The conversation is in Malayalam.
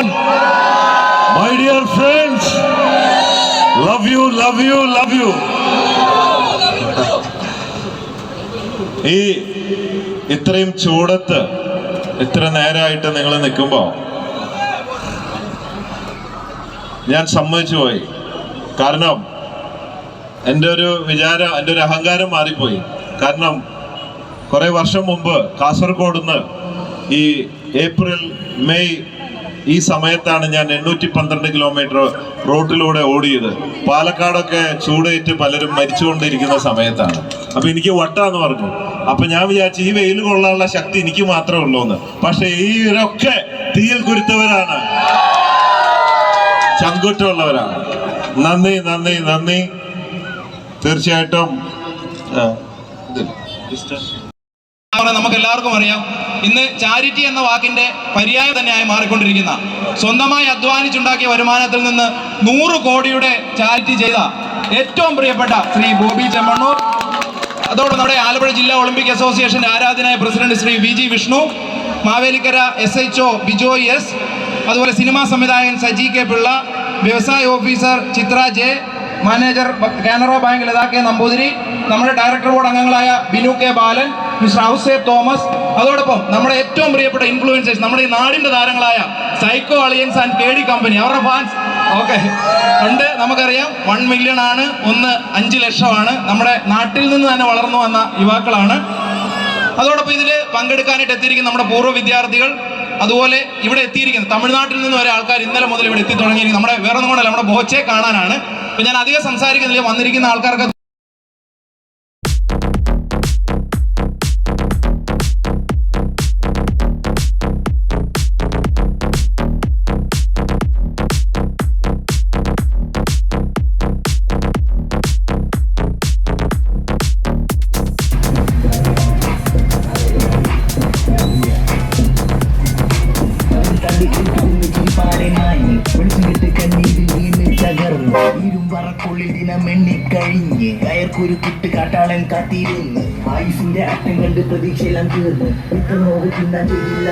everyone. My dear friends, love you, love you, love you. ഈ ഇത്രയും ചൂടത്ത് ഇത്ര നേരമായിട്ട് നിങ്ങൾ നിൽക്കുമ്പോൾ ഞാൻ സമ്മതിച്ചു പോയി കാരണം എന്റെ ഒരു വിചാരം എന്റെ ഒരു അഹങ്കാരം മാറിപ്പോയി കാരണം കുറേ വർഷം മുമ്പ് കാസർഗോഡ് നിന്ന് ഈ ഏപ്രിൽ മെയ് ഈ സമയത്താണ് ഞാൻ എണ്ണൂറ്റി പന്ത്രണ്ട് കിലോമീറ്റർ റോട്ടിലൂടെ ഓടിയത്. പാലക്കാടൊക്കെ ചൂടേറ്റ് പലരും മരിച്ചുകൊണ്ടിരിക്കുന്ന സമയത്താണ്. അപ്പൊ എനിക്ക് വട്ടാന്ന് പറഞ്ഞു. അപ്പൊ ഞാൻ വിചാരിച്ചു ഈ വെയിൽ കൊള്ളാനുള്ള ശക്തി എനിക്ക് മാത്രമേ ഉള്ളൂ എന്ന് പക്ഷെ ഇവരൊക്കെ തീയിൽ കുരുത്തവരാണ്. ചങ്കുറ്റമുള്ളവരാണ്. നന്ദി നന്ദി നന്ദി. തീർച്ചയായിട്ടും നമുക്ക് എല്ലാവർക്കും അറിയാം ഇന്ന് ചാരിറ്റി എന്ന വാക്കിന്റെ പര്യായം തന്നെയായി മാറിക്കൊണ്ടിരിക്കുന്ന സ്വന്തമായി അധ്വാനിച്ചുണ്ടാക്കിയ വരുമാനത്തിൽ നിന്ന് നൂറ് കോടിയുടെ ചാരിറ്റി ചെയ്ത ഏറ്റവും പ്രിയപ്പെട്ട ശ്രീ ബോബി ചെമ്മണ്ണൂർ. അതോടൊപ്പം നമ്മുടെ ആലപ്പുഴ ജില്ലാ ഒളിമ്പിക് അസോസിയേഷന്റെ ആരാധനായ president Shri V G Vishnu Mavelikkara S H O Bijoy S അതുപോലെ സിനിമാ സംവിധായകൻ സജി കെ പിള്ള വ്യവസായ officer Chithra J manager Canara bank Latha K Namboothiri നമ്മുടെ ഡയറക്ടർ ബോർഡ് അംഗങ്ങളായ Binu K Balan mister Ouseph Thomas അതോടൊപ്പം നമ്മുടെ ഏറ്റവും പ്രിയപ്പെട്ട ഇൻഫ്ലുവൻസേഴ്സ് നമ്മുടെ ഈ നാടിന്റെ താരങ്ങളായ psycho Aliyans and K D company അവരുടെ ഫാൻസ് ഓക്കെ. ഉണ്ട് നമുക്കറിയാം വൺ മില്യൺ ആണ് ഒന്ന് അഞ്ച് ലക്ഷമാണ്. നമ്മുടെ നാട്ടിൽ നിന്ന് തന്നെ വളർന്നു വന്ന യുവാക്കളാണ്. അതോടൊപ്പം ഇതിൽ പങ്കെടുക്കാനായിട്ട് എത്തിയിരിക്കുന്ന നമ്മുടെ പൂർവ വിദ്യാർത്ഥികൾ അതുപോലെ ഇവിടെ എത്തിയിരിക്കുന്നത് തമിഴ്നാട്ടിൽ നിന്ന് വരെ ആൾക്കാർ ഇന്നലെ മുതൽ ഇവിടെ എത്തി തുടങ്ങിയിരിക്കുന്നത് നമ്മുടെ വേറെ ഒന്നും കൊണ്ടല്ല നമ്മുടെ ബോച്ചെ കാണാനാണ്. ഇപ്പൊ ഞാൻ അധികം സംസാരിക്കുന്നില്ല. വന്നിരിക്കുന്ന ആൾക്കാർക്ക് ഇരുമ്പറക്കുള്ളിൽ ദിനം എണ്ണിക്കഴിഞ്ഞ്. കുട്ട് കാട്ടാളൻ കാത്തിരുന്ന് ആയുസിന്റെ അറ്റം കണ്ട് പ്രതീക്ഷയെല്ലാം തീർന്ന്. ഇത്ര നോക്കി ചിന്താ ചെയ്തില്ല.